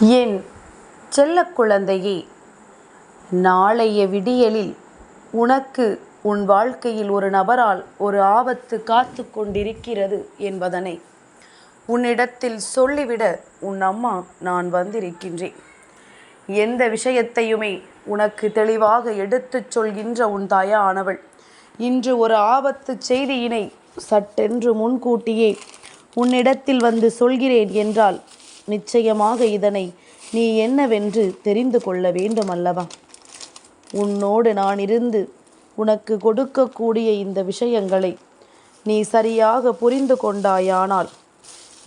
என் செல்ல குழந்தையே நாளைய விடியலில் உனக்கு உன் வாழ்க்கையில் ஒரு நபரால் ஒரு ஆபத்து காத்து கொண்டிருக்கிறது என்பதனை உன்னிடத்தில் சொல்லிவிட உன் அம்மா நான் வந்திருக்கின்றேன். எந்த விஷயத்தையுமே உனக்கு தெளிவாக எடுத்துச் சொல்கின்ற உன் தாயானவள் இன்று ஒரு ஆபத்து செய்தியினை சட்டென்று முன்கூட்டியே உன்னிடத்தில் வந்து சொல்கிறேன் என்றால் நிச்சயமாக இதனை நீ என்னவென்று தெரிந்து கொள்ள வேண்டும் அல்லவா உன்னோடு நான் இருந்து உனக்கு கொடுக்கக்கூடிய இந்த விஷயங்களை நீ சரியாக புரிந்து கொண்டாயானால்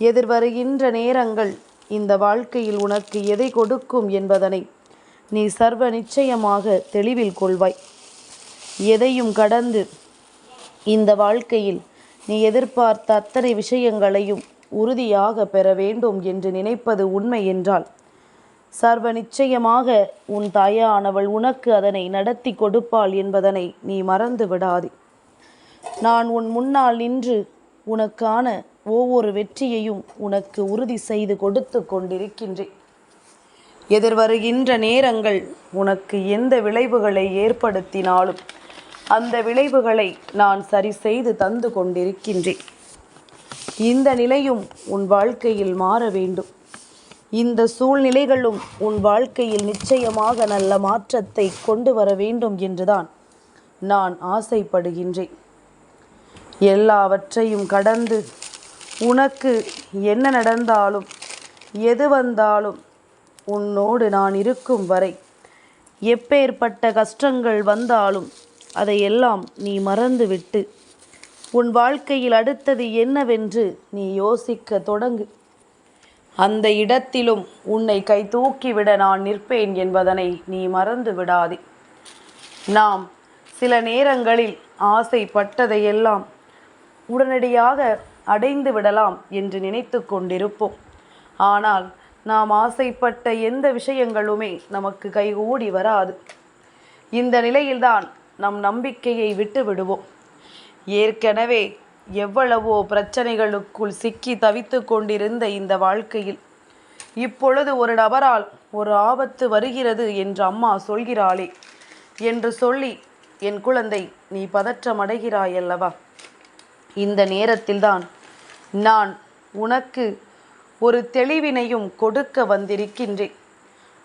எதிர்வருகின்ற நேரங்கள் இந்த வாழ்க்கையில் உனக்கு எதை கொடுக்கும் என்பதனை நீ சர்வ நிச்சயமாக தெளிவில் கொள்வாய். எதையும் கடந்து இந்த வாழ்க்கையில் நீ எதிர்பார்த்த அத்தனை விஷயங்களையும் உறுதியாக பெற வேண்டும் என்று நினைப்பது உண்மை என்றால் சர்வ நிச்சயமாக உன் தாயானவள் உனக்கு அதனை நடத்தி கொடுப்பாள் என்பதனை நீ மறந்து விடாதே. நான் உன் முன்னால் நின்று உனக்கான ஒவ்வொரு வெற்றியையும் உனக்கு உறுதி செய்து கொடுத்து கொண்டிருக்கின்றேன். எதிர்வருகின்ற நேரங்கள் உனக்கு எந்த விளைவுகளை ஏற்படுத்தினாலும் அந்த விளைவுகளை நான் சரி செய்து தந்து கொண்டிருக்கின்றேன். இந்த நிலையும் உன் வாழ்க்கையில் மாற வேண்டும். இந்த சூழ்நிலைகளும் உன் வாழ்க்கையில் நிச்சயமாக நல்ல மாற்றத்தை கொண்டு வர வேண்டும் என்றுதான் நான் ஆசைப்படுகின்றேன். எல்லாவற்றையும் கடந்து உனக்கு என்ன நடந்தாலும் எது வந்தாலும் உன்னோடு நான் இருக்கும் வரை எப்பேற்பட்ட கஷ்டங்கள் வந்தாலும் அதையெல்லாம் நீ மறந்துவிட்டு உன் வாழ்க்கையில் அடுத்தது என்னவென்று நீ யோசிக்க தொடங்கு. அந்த இடத்திலும் உன்னை கை தூக்கிவிட நான் நிற்பேன் என்பதனை நீ மறந்து விடாதே. நாம் சில நேரங்களில் ஆசைப்பட்டதையெல்லாம் உடனடியாக அடைந்து விடலாம் என்று நினைத்து கொண்டிருப்போம். ஆனால் நாம் ஆசைப்பட்ட எந்த விஷயங்களுமே நமக்கு கைகூடி வராது. இந்த நிலையில்தான் நம் நம்பிக்கையை விட்டு விடுவோம் ஏற்கனவே எவ்வளவோ பிரச்சனைகளுக்குள் சிக்கி தவித்து கொண்டிருந்த இந்த வாழ்க்கையில் இப்பொழுது ஒரு நபரால் ஒரு ஆபத்து வருகிறது என்று அம்மா சொல்கிறாளே என்று சொல்லி என் குழந்தை நீ பதற்றமடைகிறாயல்லவா இந்த நேரத்தில்தான் நான் உனக்கு ஒரு தெளிவினையும் கொடுக்க வந்திருக்கின்றேன்.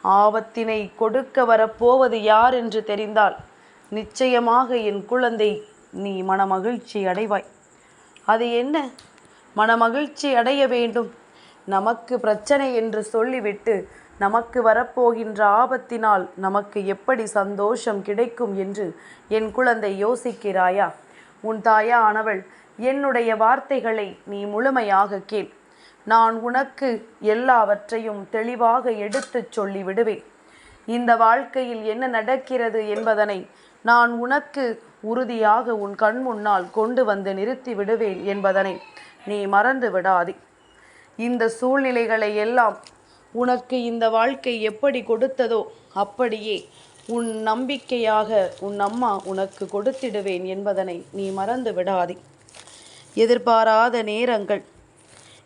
ஆபத்தினை கொடுக்க வரப்போவது யார் என்று தெரிந்தால் நிச்சயமாக என் குழந்தை நீ மனமகிழ்ச்சி அடைவாய். அது என்ன? மனமகிழ்ச்சி அடைய வேண்டும். நமக்கு பிரச்சனை என்று சொல்லிவிட்டு நமக்கு வரப்போகின்ற ஆபத்தினால் நமக்கு எப்படி சந்தோஷம் கிடைக்கும் என்று என் குழந்தை யோசிக்கிறாயா? உன் தாயா ஆனவள் என்னுடைய வார்த்தைகளை நீ முழுமையாக கேள். நான் உனக்கு எல்லாவற்றையும் தெளிவாக எடுத்துச் சொல்லி விடுவேன் இந்த வாழ்க்கையில் என்ன நடக்கிறது என்பதனை நான் உனக்கு உறுதியாக உன் கண் முன்னால் கொண்டு வந்து நிறுத்தி விடுவேன் என்பதனை நீ மறந்து விடாதே. இந்த சூழ்நிலைகளை எல்லாம் உனக்கு இந்த வாழ்க்கை எப்படி கொடுத்ததோ அப்படியே உன் நம்பிக்கையாக உன் அம்மா உனக்கு கொடுத்திடுவேன் என்பதனை நீ மறந்து விடாதே. எதிர்பாராத நேரங்கள்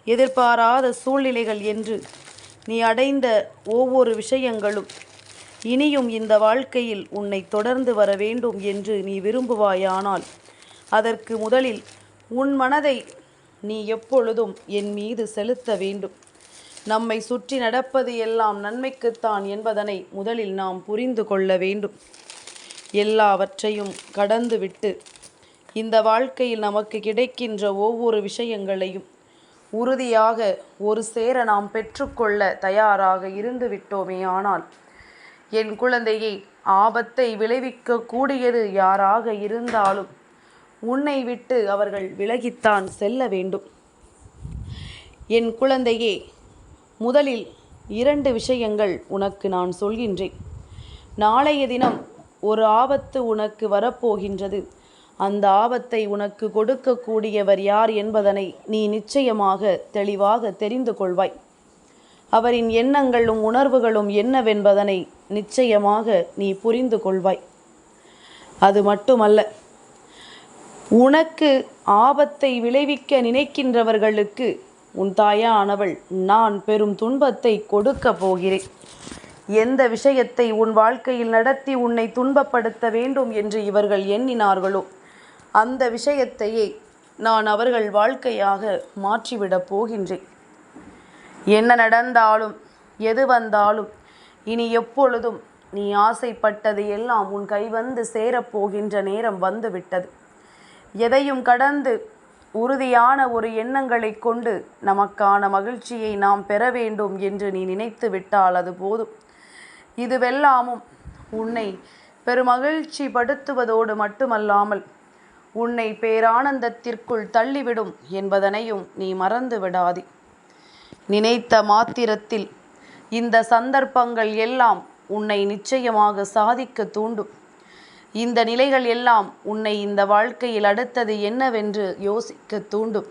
எதிர்பாராத சூழ்நிலைகள் என்று நீ அடைந்த ஒவ்வொரு விஷயங்களும் இனியும் இந்த வாழ்க்கையில் உன்னை தொடர்ந்து வர வேண்டும் என்று நீ விரும்புவாயானால் அதற்கு முதலில் உன் மனதை நீ எப்பொழுதும் என் மீது செலுத்த வேண்டும். நம்மை சுற்றி நடப்பது எல்லாம் நன்மைக்குத்தான் என்பதனை முதலில் நாம் புரிந்து கொள்ள வேண்டும். எல்லாவற்றையும் கடந்துவிட்டு இந்த வாழ்க்கையில் நமக்கு கிடைக்கின்ற ஒவ்வொரு விஷயங்களையும் உறுதியாக ஒரு சேர நாம் பெற்றுக்கொள்ள தயாராக இருந்து விட்டோமே ஆனால் என் குழந்தையை ஆபத்தை விளைவிக்க கூடியது யாராக இருந்தாலும் உன்னை விட்டு அவர்கள் விலகித்தான் செல்ல வேண்டும். என் குழந்தையே முதலில் இரண்டு விஷயங்கள் உனக்கு நான் சொல்கின்றேன். நாளைய தினம் ஒரு ஆபத்து உனக்கு வரப்போகின்றது. அந்த ஆபத்தை உனக்கு கொடுக்கக்கூடியவர் யார் என்பதனை நீ நிச்சயமாக தெளிவாக தெரிந்து கொள்வாய். அவரின் எண்ணங்களும் உணர்வுகளும் என்னவென்பதனை நிச்சயமாக நீ புரிந்து கொள்வாய். அது மட்டுமல்ல உனக்கு ஆபத்தை விளைவிக்க நினைக்கின்றவர்களுக்கு உன் தாயானவள் நான் பெரும் துன்பத்தை கொடுக்க போகிறேன். எந்த விஷயத்தை உன் வாழ்க்கையில் நடத்தி உன்னை துன்பப்படுத்த வேண்டும் என்று இவர்கள் எண்ணினார்களோ அந்த விஷயத்தையே நான் அவர்கள் வாழ்க்கையாக மாற்றிவிடப் போகின்றேன். என்ன நடந்தாலும் எது வந்தாலும் இனி எப்பொழுதும் நீ ஆசைப்பட்டது எல்லாம் உன் கை வந்து சேரப்போகின்ற நேரம் வந்துவிட்டது. எதையும் கடந்து உறுதியான ஒரு எண்ணங்களை கொண்டு நமக்கான மகிழ்ச்சியை நாம் பெற வேண்டும் என்று நீ நினைத்து விட்டால் அது போதும். இதுவெல்லாமும் உன்னை பெருமகிழ்ச்சி படுத்துவதோடு மட்டுமல்லாமல் உன்னை பேரானந்தத்திற்குள் தள்ளிவிடும் என்பதனையும் நீ மறந்து விடாதே. நினைத்த மாத்திரத்தில் இந்த சந்தர்ப்பங்கள் எல்லாம் உன்னை நிச்சயமாக சாதிக்க தூண்டும். இந்த நிலைகள் எல்லாம் உன்னை இந்த வாழ்க்கையில் அடுத்தது என்னவென்று யோசிக்க தூண்டும்.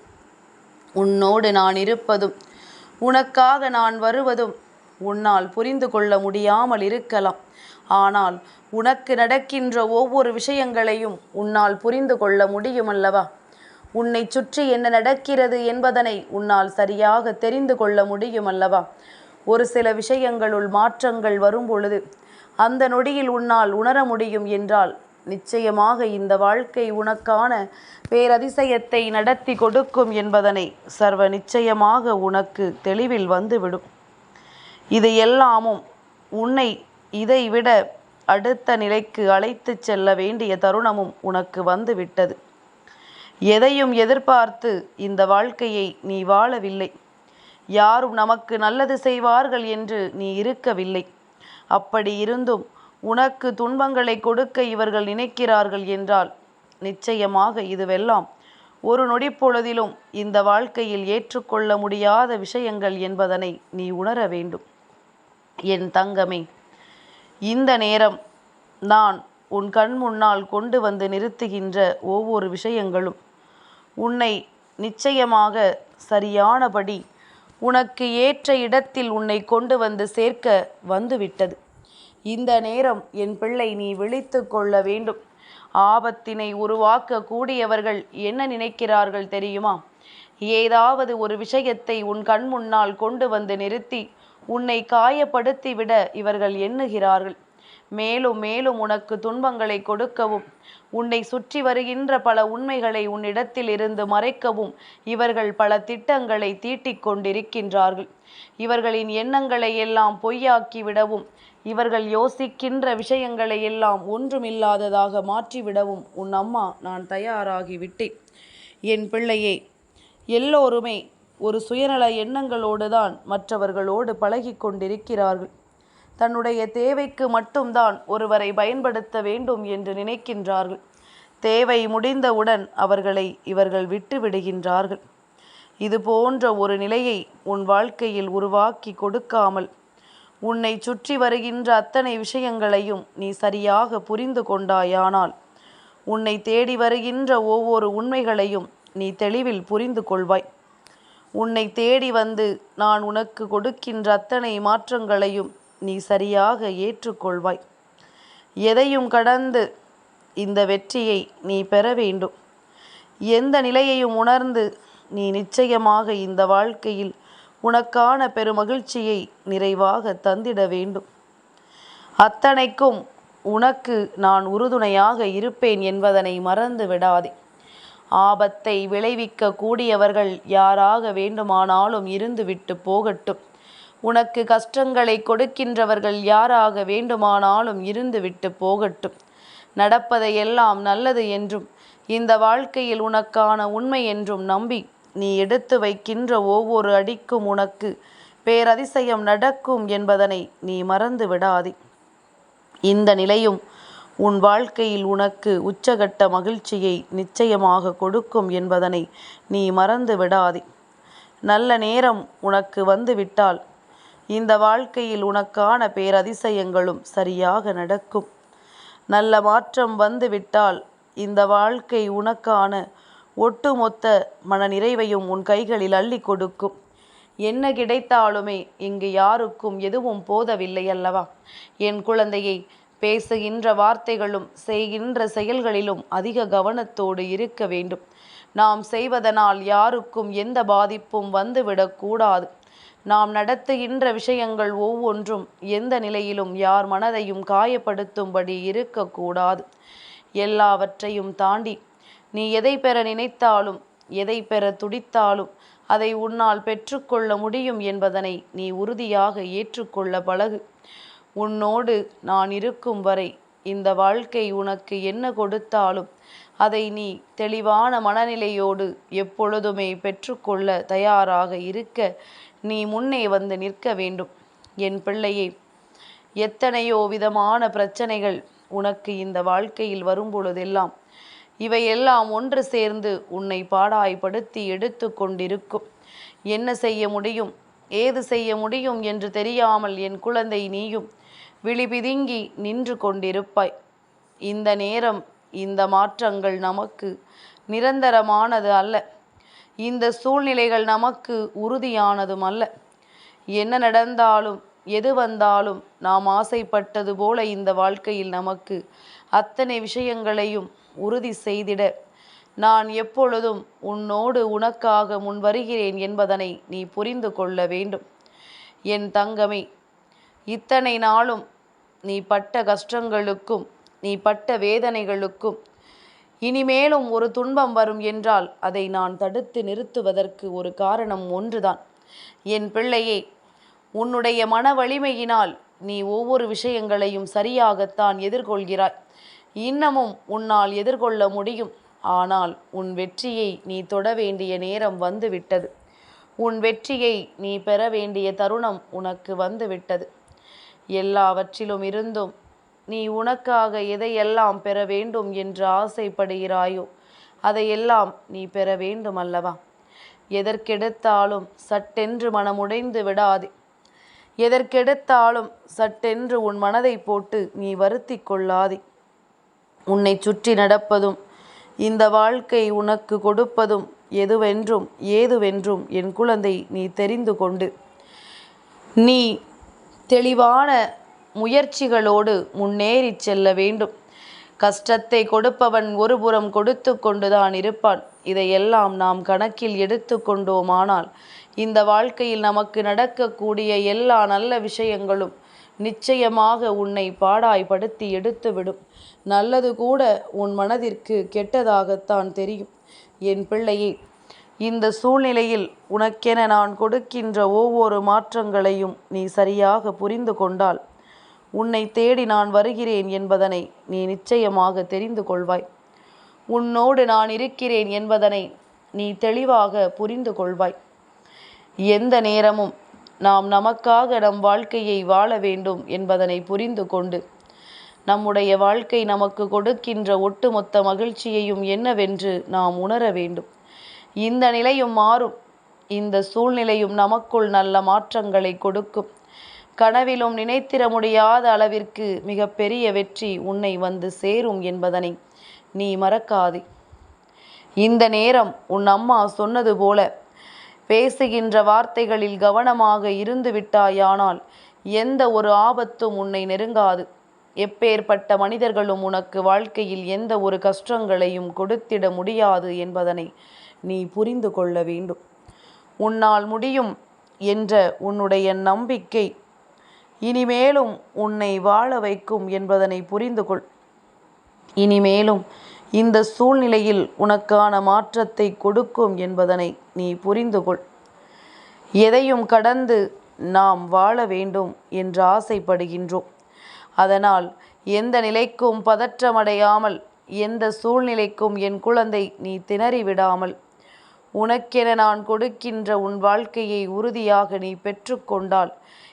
உன்னோடு நான் இருப்பதும் உனக்காக நான் வருவதும் உன்னால் புரிந்து கொள்ள முடியாமல் இருக்கலாம். ஆனால் உனக்கு நடக்கின்ற ஒவ்வொரு விஷயங்களையும் உன்னால் புரிந்து கொள்ள முடியுமல்லவா உன்னை சுற்றி என்ன நடக்கிறது என்பதனை உன்னால் சரியாக தெரிந்து கொள்ள முடியும் அல்லவா ஒரு சில விஷயங்களுள் மாற்றங்கள் வரும் பொழுது அந்த நொடியில் உன்னால் உணர முடியும் என்றால் நிச்சயமாக இந்த வாழ்க்கை உனக்கான பேரதிசயத்தை நடத்தி கொடுக்கும் என்பதனை சர்வ நிச்சயமாக உனக்கு தெளிவில் வந்துவிடும். இது எல்லாமும் உன்னை இதைவிட அடுத்த நிலைக்கு அழைத்து செல்ல வேண்டிய தருணமும் உனக்கு வந்துவிட்டது. எதையும் எதிர்பார்த்து இந்த வாழ்க்கையை நீ வாழவில்லை. யாரும் நமக்கு நல்லது செய்வார்கள் என்று நீ இருக்கவில்லை. அப்படி இருந்தும் உனக்கு துன்பங்களை கொடுக்க இவர்கள் நினைக்கிறார்கள் என்றால் நிச்சயமாக இதுவெல்லாம் ஒரு நொடிப்பொழுதிலும் இந்த வாழ்க்கையில் ஏற்றுக்கொள்ள முடியாத விஷயங்கள் என்பதனை நீ உணர வேண்டும். என் தங்கமே இந்த நேரம் நான் உன் கண் முன்னால் கொண்டு வந்து நிறுத்துகின்ற ஒவ்வொரு விஷயங்களும் உன்னை நிச்சயமாக சரியானபடி உனக்கு ஏற்ற இடத்தில் உன்னை கொண்டு வந்து சேர்க்க வந்துவிட்டது. இந்த நேரம் என் பிள்ளை நீ விழித்து கொள்ள வேண்டும். ஆபத்தினை உருவாக்க கூடியவர்கள் என்ன நினைக்கிறார்கள் தெரியுமா? ஏதாவது ஒரு விஷயத்தை உன் கண் முன்னால் கொண்டு வந்து நிறுத்தி உன்னை காயப்படுத்திவிட இவர்கள் எண்ணுகிறார்கள். மேலும் மேலும் உனக்கு துன்பங்களை கொடுக்கவும். உன்னை சுற்றி வருகின்ற பல உண்மைகளை உன்னிடத்தில் இருந்து மறைக்கவும். இவர்கள் பல திட்டங்களை தீட்டிக் கொண்டிருக்கின்றார்கள். இவர்களின் எண்ணங்களை எல்லாம் பொய்யாக்கி விடவும். இவர்கள் யோசிக்கின்ற விஷயங்களை எல்லாம் ஒன்றுமில்லாததாக மாற்றிவிடவும். உன் அம்மா நான் தயாராகிவிட்டேன் என் பிள்ளையே எல்லோருமே ஒரு சுயநல எண்ணங்களோடு தான் மற்றவர்களோடு பழகி கொண்டிருக்கிறார்கள். தன்னுடைய தேவைக்கு மட்டும்தான் ஒருவரை பயன்படுத்த வேண்டும் என்று நினைக்கின்றார்கள். தேவை முடிந்தவுடன் அவர்களை இவர்கள் விட்டு விடுகின்றார்கள். இது போன்ற ஒரு நிலையை உன் வாழ்க்கையில் உருவாக்கி கொடுக்காமல் உன்னை சுற்றி வருகின்ற அத்தனை விஷயங்களையும் நீ சரியாக புரிந்து கொண்டாயானால் உன்னை தேடி வருகின்ற ஒவ்வொரு உண்மைகளையும் நீ தெளிவில் புரிந்து கொள்வாய். உன்னை தேடி வந்து நான் உனக்கு கொடுக்கின்ற அத்தனை மாற்றங்களையும் நீ சரியாக ஏற்றுக்கொள்வாய். எதையும் கடந்து இந்த வெற்றியை நீ பெற வேண்டும். எந்த நிலையையும் உணர்ந்து நீ நிச்சயமாக இந்த வாழ்க்கையில் உனக்கான பெருமகிழ்ச்சியை நிறைவாக தந்திட வேண்டும். அத்தனைக்கும் உனக்கு நான் உறுதுணையாக இருப்பேன் என்பதனை மறந்து விடாதே. ஆபத்தை விளைவிக்க கூடியவர்கள் யாராக வேண்டுமானாலும் இருந்துவிட்டு போகட்டும். உனக்கு கஷ்டங்களை கொடுக்கின்றவர்கள் யாராக வேண்டுமானாலும் இருந்துவிட்டு போகட்டும். நடப்பதையெல்லாம் நல்லது என்றும் இந்த வாழ்க்கையில் உனக்கான உண்மை என்றும் நம்பி நீ எடுத்து வைக்கின்ற ஒவ்வொரு அடிக்கும் உனக்கு பேரதிசயம் நடக்கும் என்பதனை நீ மறந்து விடாதே. இந்த நிலையும் உன் வாழ்க்கையில் உனக்கு உச்சகட்ட மகிழ்ச்சியை நிச்சயமாக கொடுக்கும் என்பதனை நீ மறந்து விடாதே. நல்ல நேரம் உனக்கு வந்துவிட்டால் இந்த வாழ்க்கையில் உனக்கான பேரதிசயங்களும் சரியாக நடக்கும். நல்ல மாற்றம் வந்துவிட்டால் இந்த வாழ்க்கை உனக்கான ஒட்டுமொத்த மன நிறைவையும் உன் கைகளில் அள்ளி கொடுக்கும். என்ன கிடைத்தாலுமே இங்கு யாருக்கும் எதுவும் போதவில்லை அல்லவா? என் குழந்தையை பேசுகின்ற வார்த்தைகளும் செய்கின்ற செயல்களிலும் அதிக கவனத்தோடு இருக்க வேண்டும். நாம் செய்வதனால் யாருக்கும் எந்த பாதிப்பும் வந்துவிடக்கூடாது நாம் நடத்துகின்ற விஷயங்கள் ஒவ்வொன்றும் எந்த நிலையிலும் யார் மனதையும் காயப்படுத்தும்படி இருக்கக்கூடாது. எல்லாவற்றையும் தாண்டி நீ எதை பெற நினைத்தாலும் எதை பெற துடித்தாலும் அதை உன்னால் பெற்றுக்கொள்ள முடியும் என்பதனை நீ உறுதியாக ஏற்றுக்கொள்ள பழகு. உன்னோடு நான் இருக்கும் வரை இந்த வாழ்க்கை உனக்கு என்ன கொடுத்தாலும் அதை நீ தெளிவான மனநிலையோடு எப்பொழுதுமே பெற்றுக்கொள்ள தயாராக இருக்க நீ முன்னே வந்து நிற்க வேண்டும். என் பிள்ளையே எத்தனையோ விதமான பிரச்சனைகள் உனக்கு இந்த வாழ்க்கையில் வரும்பொழுதெல்லாம் இவையெல்லாம் ஒன்று சேர்ந்து உன்னை பாடாய்படுத்தி எடுத்து கொண்டிருக்கும். என்ன செய்ய முடியும்? ஏது செய்ய முடியும் என்று தெரியாமல் என் குழந்தை நீயும் விழிபிதுங்கி நின்று கொண்டிருப்பாய். இந்த நேரம் இந்த மாற்றங்கள் நமக்கு நிரந்தரமானது அல்ல. இந்த சூழ்நிலைகள் நமக்கு உறுதியானதும் அல்ல. என்ன நடந்தாலும் எது வந்தாலும் நாம் ஆசைப்பட்டது போல இந்த வாழ்க்கையில் நமக்கு அத்தனை விஷயங்களையும் உறுதி செய்திட. நான் எப்பொழுதும் உன்னோடு உனக்காக முன் வருகிறேன் என்பதனை நீ புரிந்து கொள்ள வேண்டும். என் தங்கமே இத்தனை நாளும் நீ பட்ட கஷ்டங்களுக்கும் நீ பட்ட வேதனைகளுக்கும் இனிமேலும் ஒரு துன்பம் வரும் என்றால் அதை நான் தடுத்து நிறுத்துவதற்கு ஒரு காரணம் ஒன்றுதான். என் பிள்ளையே உன்னுடைய மன வலிமையினால் நீ ஒவ்வொரு விஷயங்களையும் சரியாகத்தான் எதிர்கொள்கிறாய். இன்னமும் உன்னால் எதிர்கொள்ள முடியும். ஆனால் உன் வெற்றியை நீ தொட வேண்டிய நேரம் வந்துவிட்டது. உன் வெற்றியை நீ பெற வேண்டிய தருணம் உனக்கு வந்துவிட்டது. எல்லாவற்றிலும் இருந்தும் நீ உனக்காக எதையெல்லாம் பெற வேண்டும் என்று ஆசைப்படுகிறாயோ அதையெல்லாம் நீ பெற வேண்டும் அல்லவா? எதற்கெடுத்தாலும் சட்டென்று மனமுடைந்து விடாதே. எதற்கெடுத்தாலும் சட்டென்று உன் மனதை போட்டு நீ வருத்தி கொள்ளாதே. உன்னை சுற்றி நடப்பதும் இந்த வாழ்க்கை உனக்கு கொடுப்பதும் எதுவென்றும் ஏதுவென்றும் என் குழந்தை நீ தெரிந்து கொண்டு நீ தெளிவான முயற்சிகளோடு முன்னேறி செல்ல வேண்டும். கஷ்டத்தை கொடுப்பவன் ஒருபுறம் கொடுத்து கொண்டுதான் இருப்பான். இதையெல்லாம் நாம் கணக்கில் எடுத்து கொண்டோமானால் இந்த வாழ்க்கையில் நமக்கு நடக்கக்கூடிய எல்லா நல்ல விஷயங்களும் நிச்சயமாக உன்னை பாடாய்படுத்தி எடுத்துவிடும். நல்லது கூட உன் மனதிற்கு கெட்டதாகத்தான் தெரியும். என் பிள்ளையே இந்த சூழ்நிலையில் உனக்கென நான் கொடுக்கின்ற ஒவ்வொரு மாற்றங்களையும் நீ சரியாக புரிந்து கொண்டால் உன்னை தேடி நான் வருகிறேன் என்பதனை நீ நிச்சயமாக தெரிந்து கொள்வாய். உன்னோடு நான் இருக்கிறேன் என்பதனை நீ தெளிவாக புரிந்து கொள்வாய். எந்த நேரமும் நாம் நமக்காக நம் வாழ்க்கையை வாழ வேண்டும் என்பதனை புரிந்து கொண்டு நம்முடைய வாழ்க்கை நமக்கு கொடுக்கின்ற ஒட்டுமொத்த மகிழ்ச்சியையும் என்னவென்று நாம் உணர வேண்டும். இந்த நிலையும் மாறும். இந்த சூழ்நிலையும் நமக்குள் நல்ல மாற்றங்களை கொடுக்கும். கனவிலும் நினைத்திட முடியாத அளவிற்கு மிக பெரிய வெற்றி உன்னை வந்து சேரும் என்பதனை நீ மறக்காதே. இந்த நேரம் உன் அம்மா சொன்னது போல பேசுகின்ற வார்த்தைகளில் கவனமாக இருந்து விட்டாயானால் எந்த ஒரு ஆபத்தும் உன்னை நெருங்காது. எப்பேற்பட்ட மனிதர்களும் உனக்கு வாழ்க்கையில் எந்த ஒரு கஷ்டங்களையும் கொடுத்திட முடியாது என்பதனை நீ புரிந்து கொள்ள வேண்டும். உன்னால் முடியும் என்ற உன்னுடைய நம்பிக்கை இனிமேலும் உன்னை வாழ வைக்கும் என்பதனை புரிந்து கொள் இனிமேலும் இந்த சூழ்நிலையில் உனக்கான மாற்றத்தை கொடுக்கும் என்பதனை நீ புரிந்து கொள் எதையும் கடந்து நாம் வாழ வேண்டும் என்று ஆசைப்படுகின்றோம். அதனால் எந்த நிலைக்கும் பதற்றமடையாமல் எந்த சூழ்நிலைக்கும் என் குழந்தை நீ திணறி விடாமல் உனக்கென நான் கொடுக்கின்ற உன் வாழ்க்கையை உறுதியாக நீ பெற்றுக்கொண்டால்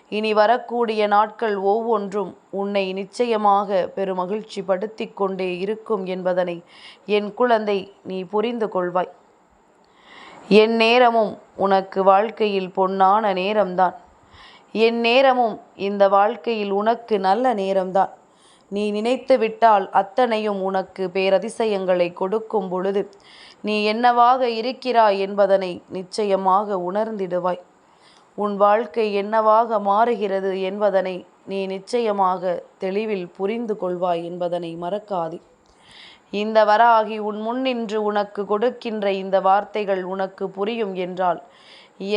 இனி வரக்கூடிய நாட்கள் ஒவ்வொன்றும் உன்னை நிச்சயமாக பெருமகிழ்ச்சி படுத்தி கொண்டே இருக்கும் என்பதனை என் குழந்தை நீ புரிந்து கொள்வாய். என் நேரமும் உனக்கு வாழ்க்கையில் பொன்னான நேரம்தான். என் நேரமும் இந்த வாழ்க்கையில் உனக்கு நல்ல நேரம்தான். நீ நினைத்து விட்டால் அத்தனையும் உனக்கு பேரதிசயங்களை கொடுக்கும் பொழுது நீ என்னவாக இருக்கிறாய் என்பதனை நிச்சயமாக உணர்ந்திடுவாய். உன் வாழ்க்கை என்னவாக மாறுகிறது என்பதனை நீ நிச்சயமாக தெளிவில் புரிந்து கொள்வாய் என்பதனை மறக்காதே. இந்த வராகி உன் முன்னின்று உனக்கு கொடுக்கின்ற இந்த வார்த்தைகள் உனக்கு புரியும் என்றால்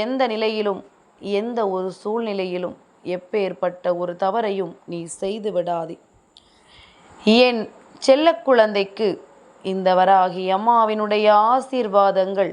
எந்த நிலையிலும் எந்த ஒரு சூழ்நிலையிலும் எப்பேற்பட்ட ஒரு தவறையும் நீ செய்து விடாதே. என் செல்ல குழந்தைக்கு இந்த வராகி அம்மாவினுடைய ஆசீர்வாதங்கள்